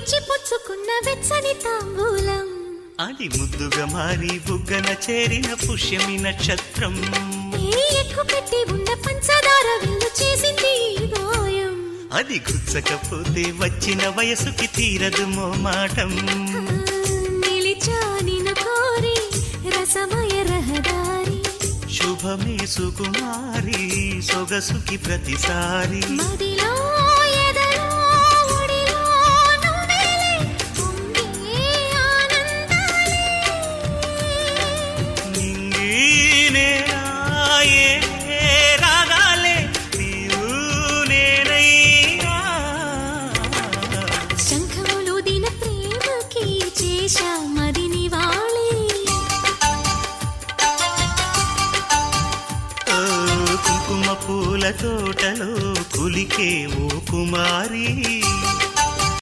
ఇచ్చి పుచ్చుకున్న వెచ్చని తాంబూలం. అది ముద్దుగా మారి బుగ్గన చేరిన పుష్యమి నక్షత్రం. ఎక్కు పెట్టి ఉన్న పంచదార విల్లు చేసింది అది గుచ్చకపోతే వచ్చిన వయసుకి తీరదు మోమాటం నిలిచా నిన్ను కోరి రసమయ రహదారి. శుభమే సుకుమారి సొగసుకి ప్రతిసారి. మదిలో పూల తోటలో కులికే ఓ కుమారి